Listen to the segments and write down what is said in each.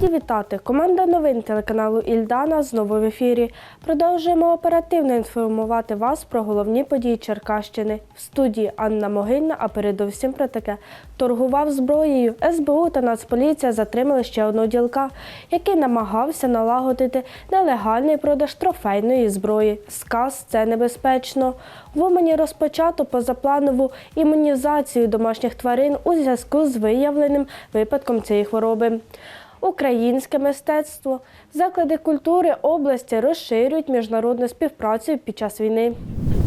Раді вітати! Команда новин телеканалу Ільдана знову в ефірі. Продовжуємо оперативно інформувати вас про головні події Черкащини. В студії Анна Могильна, а передовсім про таке. Торгував зброєю. СБУ та Нацполіція затримали ще одного ділка, який намагався налагодити нелегальний продаж трофейної зброї. Сказ це небезпечно. В Умані розпочато позапланову імунізацію домашніх тварин у зв'язку з виявленим випадком цієї хвороби. Українське мистецтво, заклади культури області розширюють міжнародну співпрацю під час війни.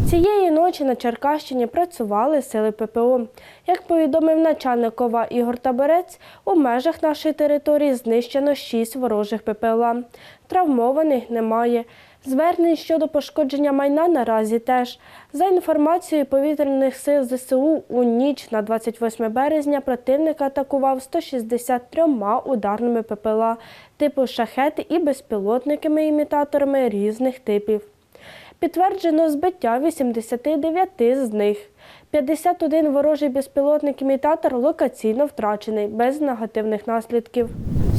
Цієї ночі на Черкащині працювали сили ППО. Як повідомив начальник ОВА Ігор Таборець, у межах нашої території знищено шість ворожих ППЛА. Травмованих немає. Звернень щодо пошкодження майна наразі теж. За інформацією повітряних сил ЗСУ, у ніч на 28 березня противник атакував 163 ударними ППЛА типу шахети і безпілотниками-імітаторами різних типів. Підтверджено збиття 89 з них. 51 ворожий безпілотник-імітатор локаційно втрачений, без негативних наслідків.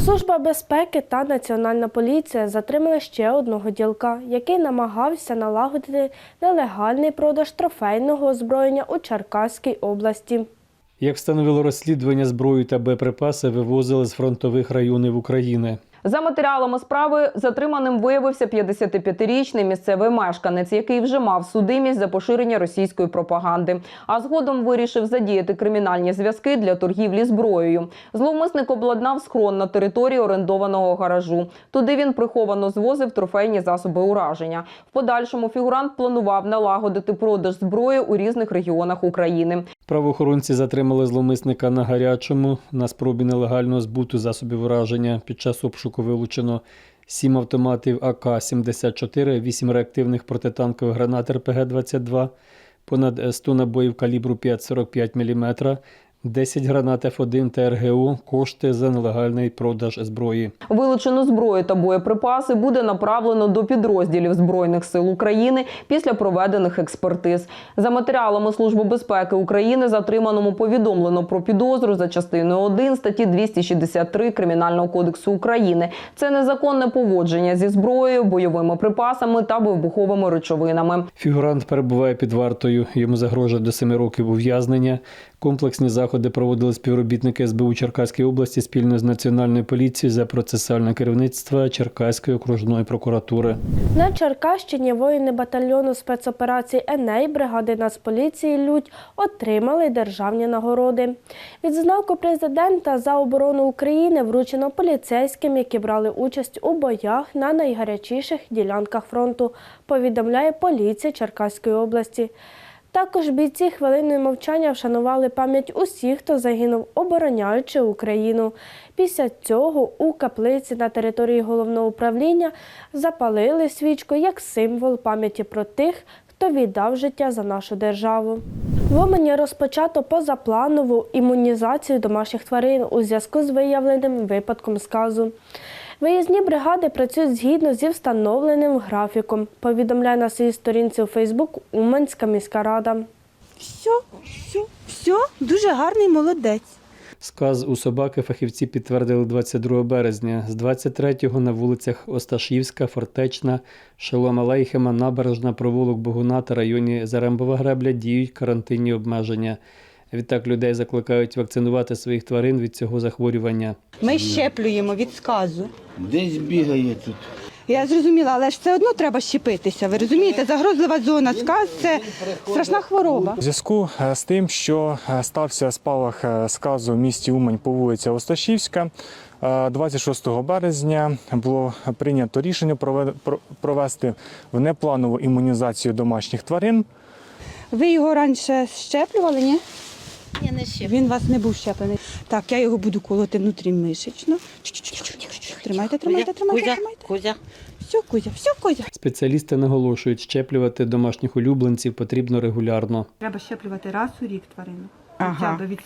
Служба безпеки та Національна поліція затримали ще одного ділка, який намагався налагодити нелегальний продаж трофейного озброєння у Черкаській області. Як встановило розслідування, зброю та боєприпаси вивозили з фронтових районів України. За матеріалами справи затриманим виявився 55-річний місцевий мешканець, який вже мав судимість за поширення російської пропаганди. А згодом вирішив задіяти кримінальні зв'язки для торгівлі зброєю. Зловмисник обладнав схрон на території орендованого гаражу. Туди він приховано звозив трофейні засоби ураження. В подальшому фігурант планував налагодити продаж зброї у різних регіонах України. Правоохоронці затримали зловмисника на гарячому на спробі нелегального збуту засобів враження. Під час обшуку вилучено 7 автоматів АК-74, 8 реактивних протитанкових гранат РПГ-22, понад 100 набоїв калібру 5,45 мм, 10 гранат Ф1 та РГУ, кошти за нелегальний продаж зброї. Вилучену зброю та боєприпаси буде направлено до підрозділів Збройних сил України після проведених експертиз. За матеріалами Служби безпеки України затриманому повідомлено про підозру за частиною 1 статті 263 Кримінального кодексу України. Це незаконне поводження зі зброєю, бойовими припасами та вибуховими речовинами. Фігурант перебуває під вартою. Йому загрожує до 7 років ув'язнення. Комплексні заходи проводили співробітники СБУ Черкаської області спільно з Національною поліцією за процесуальне керівництво Черкаської окружної прокуратури. На Черкащині воїни батальйону спецоперацій Еней бригади Нацполіції Людь отримали державні нагороди. Відзнаку президента за оборону України вручено поліцейським, які брали участь у боях на найгарячіших ділянках фронту, повідомляє поліція Черкаської області. Також бійці хвилиною мовчання вшанували пам'ять усіх, хто загинув, обороняючи Україну. Після цього у каплиці на території головного управління запалили свічку як символ пам'яті про тих, хто віддав життя за нашу державу. В Умані розпочато позапланову імунізацію домашніх тварин у зв'язку з виявленим випадком сказу. Виїзні бригади працюють згідно зі встановленим графіком, повідомляє на своїй сторінці у Фейсбук Уманська міська рада. Все, все, все, дуже гарний молодець. Сказ у собаки фахівці підтвердили 22 березня. З 23-го на вулицях Осташівська, Фортечна, Шолома Лейхема, Набережна, провулок Богуна та районі Зарембова гребля діють карантинні обмеження. Відтак людей закликають вакцинувати своїх тварин від цього захворювання. Ми щеплюємо від сказу. Десь бігає тут. Я зрозуміла, але ж все одно треба щепитися. Ви розумієте, загрозлива зона сказ це страшна хвороба. У зв'язку е, з тим, що е, стався спалах е, сказу в місті Умань по вулиці Осташівська, е, 26 березня було прийнято рішення прове- про- провести внепланову імунізацію домашніх тварин. Ви його раніше щеплювали, ні? Ні, не ще. Він у вас не був щеплений. Так, я його буду колоти внутрімишечно. Тримайте, тримайте, тримайте, Кузя, тримайте. Кузя. Все, Кузя, все, Кузя. Спеціалісти наголошують, щеплювати домашніх улюбленців потрібно регулярно. Треба щеплювати раз у рік тварину. Хоча Ага. б від.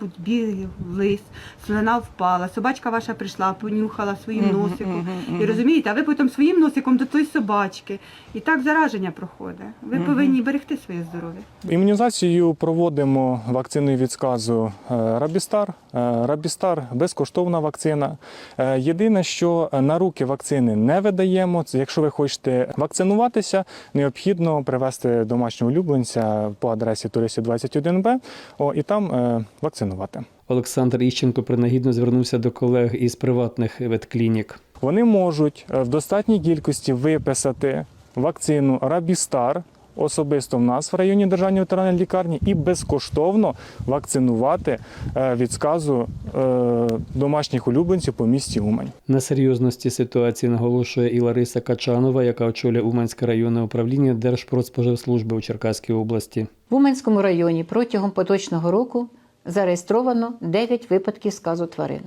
Будь бігав, лис, слина впала, собачка ваша прийшла, понюхала своїм Мгм, носиком. мгм, І розумієте, а ви потім своїм носиком до тої собачки. І так зараження проходить. Ви Мгм. повинні берегти своє здоров'я. Імунізацію проводимо вакциною від сказу е, Рабістар. Е, Рабістар безкоштовна вакцина. Е, Єдине, що на руки вакцини не видаємо. Це якщо ви хочете вакцинуватися, необхідно привезти домашнього улюбленця по адресі Туристів 21Б о, і там е, вакцинувати. Олександр Іщенко принагідно звернувся до колег із приватних ветклінік. Вони можуть е, в достатній кількості виписати вакцину Рабістар особисто в нас в районі державної ветеринарної лікарні і безкоштовно вакцинувати е, від сказу е, домашніх улюбленців по місті Умань. На серйозності ситуації наголошує і Лариса Качанова, яка очолює Уманське районне управління Держпродспоживслужби у Черкаській області. В Уманському районі протягом поточного року зареєстровано 9 випадків сказу тварин.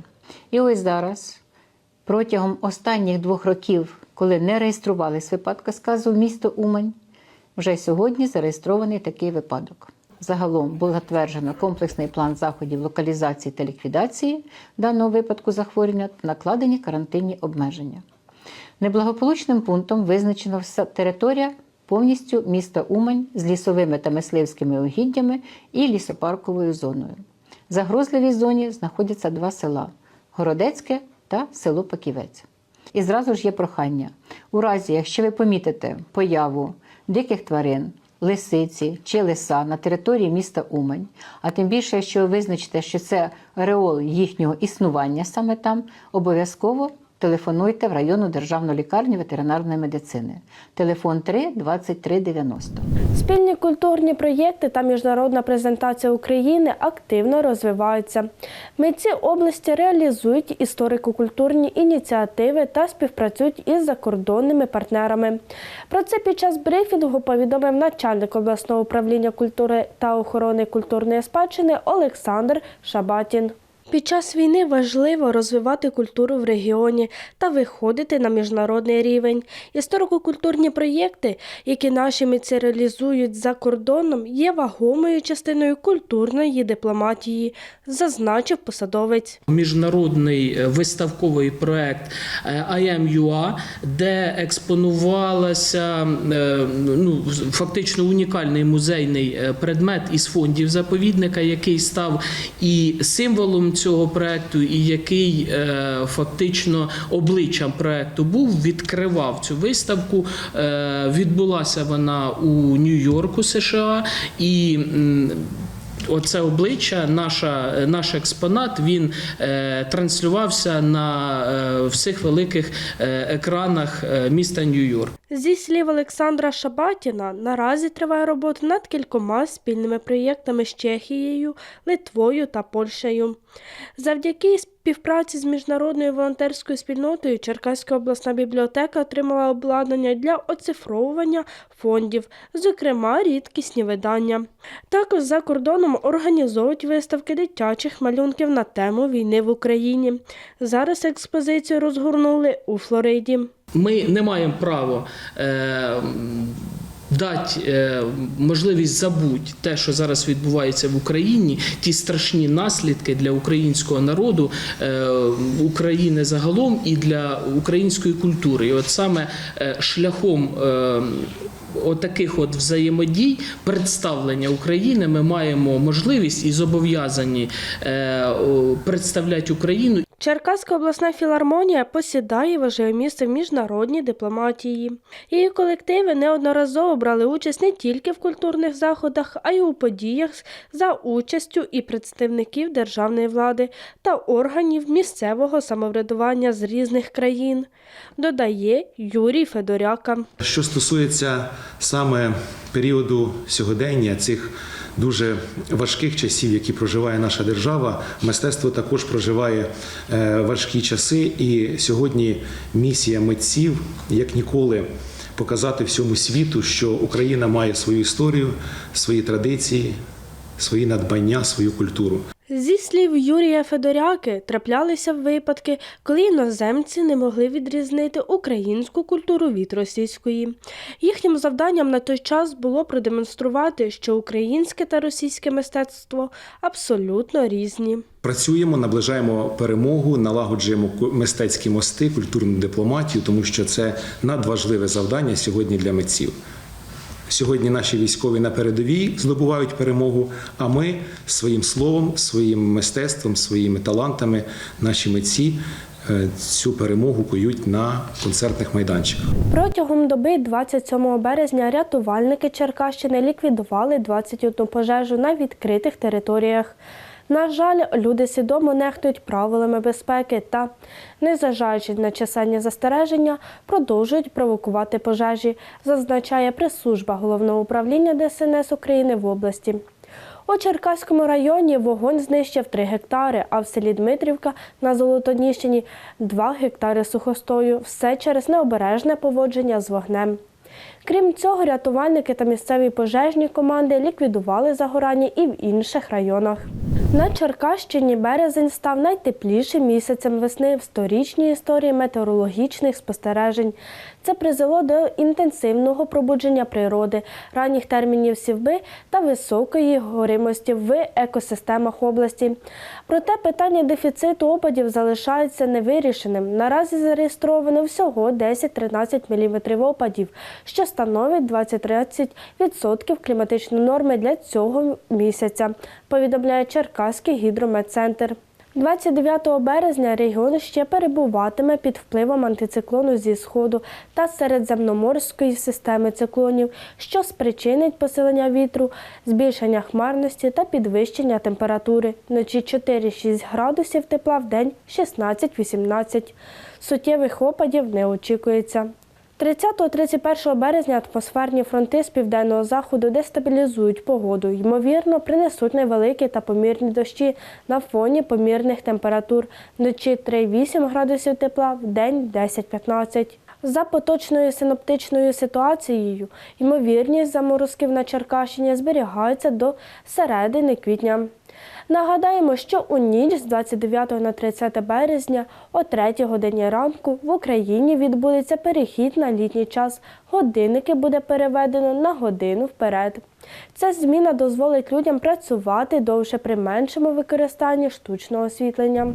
І ось зараз, протягом останніх двох років, коли не реєструвались випадки сказу в місто Умань, вже сьогодні зареєстрований такий випадок. Загалом було затверджено комплексний план заходів локалізації та ліквідації даного випадку захворювання та накладені карантинні обмеження. Неблагополучним пунктом визначено вся територія повністю міста Умань з лісовими та мисливськими угіддями і лісопарковою зоною. В загрозливій зоні знаходяться два села Городецьке та село Паківець. І зразу ж є прохання: у разі, якщо ви помітите появу диких тварин, лисиці чи лиса на території міста Умань, а тим більше, якщо ви визначите, що це реол їхнього існування саме там, обов'язково телефонуйте в районну державну лікарню ветеринарної медицини. Телефон 3 23 90. Спільні культурні проєкти та міжнародна презентація України активно розвиваються. Митці області реалізують історико-культурні ініціативи та співпрацюють із закордонними партнерами. Про це під час брифінгу повідомив начальник обласного управління культури та охорони культурної спадщини Олександр Шабатін. Під час війни важливо розвивати культуру в регіоні та виходити на міжнародний рівень. Історико-культурні проєкти, які наші митці реалізують за кордоном, є вагомою частиною культурної дипломатії, зазначив посадовець. міжнародний е, виставковий проект е, IMUA, де експонувалася е, ну, фактично унікальний музейний предмет із фондів заповідника, який став і символом цього проекту, і який е, фактично обличчям проекту був, відкривав цю виставку. Е, Відбулася вона у Нью-Йорку, США, і Оце обличчя, наша, наш експонат, він е, транслювався на е, всіх великих е, екранах міста Нью-Йорк. Зі слів Олександра Шабатіна, наразі триває робота над кількома спільними проєктами з Чехією, Литвою та Польщею. Завдяки співпраці з міжнародною волонтерською спільнотою Черкаська обласна бібліотека отримала обладнання для оцифровування фондів, зокрема рідкісні видання. Також за кордоном організовують виставки дитячих малюнків на тему війни в Україні. Зараз експозицію розгорнули у Флориді. Ми не маємо права е, дати е, можливість забути те, що зараз відбувається в Україні, ті страшні наслідки для українського народу, е, України загалом і для української культури. І от саме е, шляхом. Е, Отаких от взаємодій представлення України ми маємо можливість і зобов'язані е, представляти Україну Черкаська обласна філармонія посідає важливе місце в міжнародній дипломатії. Її колективи неодноразово брали участь не тільки в культурних заходах, а й у подіях за участю і представників державної влади та органів місцевого самоврядування з різних країн, додає Юрій Федоряка. Що стосується саме періоду сьогодення, цих дуже важких часів, які проживає наша держава, мистецтво також проживає е, важкі часи. І сьогодні місія митців як ніколи показати всьому світу, що Україна має свою історію, свої традиції, свої надбання, свою культуру. Слів Юрія Федоряки, траплялися випадки, коли іноземці не могли відрізнити українську культуру від російської. Їхнім завданням на той час було продемонструвати, що українське та російське мистецтво абсолютно різні. Працюємо, наближаємо перемогу, налагоджуємо мистецькі мости, культурну дипломатію, тому що це надважливе завдання сьогодні для митців. Сьогодні наші військові на передовій здобувають перемогу, а ми своїм словом, своїм мистецтвом, своїми талантами, наші митці е, цю перемогу кують на концертних майданчиках. Протягом доби 27 березня рятувальники Черкащини ліквідували 21 пожежу на відкритих територіях. На жаль, люди свідомо нехтують правилами безпеки та, незважаючи на чисельні застереження, продовжують провокувати пожежі, зазначає прес-служба головного управління ДСНС України в області. У Черкаському районі вогонь знищив 3 гектари, а в селі Дмитрівка на Золотоніщині 2 гектари сухостою. Все через необережне поводження з вогнем. Крім цього, рятувальники та місцеві пожежні команди ліквідували загорання і в інших районах. На Черкащині березень став найтеплішим місяцем весни в сторічній історії метеорологічних спостережень. Це призвело до інтенсивного пробудження природи, ранніх термінів сівби та високої горимості в екосистемах області. Проте питання дефіциту опадів залишається невирішеним. Наразі зареєстровано всього 10-13 мм опадів, що становить 20-30% кліматичної норми для цього місяця, повідомляє Черкаський гідрометцентр. 29 березня регіон ще перебуватиме під впливом антициклону зі сходу та середземноморської системи циклонів, що спричинить посилення вітру, збільшення хмарності та підвищення температури. Вночі 4-6 градусів тепла в день 16-18. Суттєвих опадів не очікується. 30-31 березня атмосферні фронти з південного заходу дестабілізують погоду. Ймовірно, принесуть невеликі та помірні дощі на фоні помірних температур. Вночі 3-8 градусів тепла, в день 10-15. За поточною синоптичною ситуацією, ймовірність заморозків на Черкащині зберігається до середини квітня. Нагадаємо, що у ніч з 29 на 30 березня о 3 годині ранку в Україні відбудеться перехід на літній час. Годинники буде переведено на годину вперед. Ця зміна дозволить людям працювати довше при меншому використанні штучного освітлення.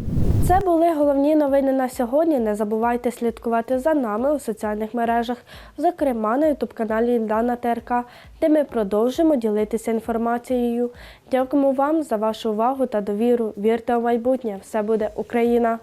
Це були головні новини на сьогодні. Не забувайте слідкувати за нами у соціальних мережах, зокрема на ютуб-каналі Дана ТРК, де ми продовжимо ділитися інформацією. Дякуємо вам за вашу увагу та довіру. Вірте у майбутнє! Все буде Україна!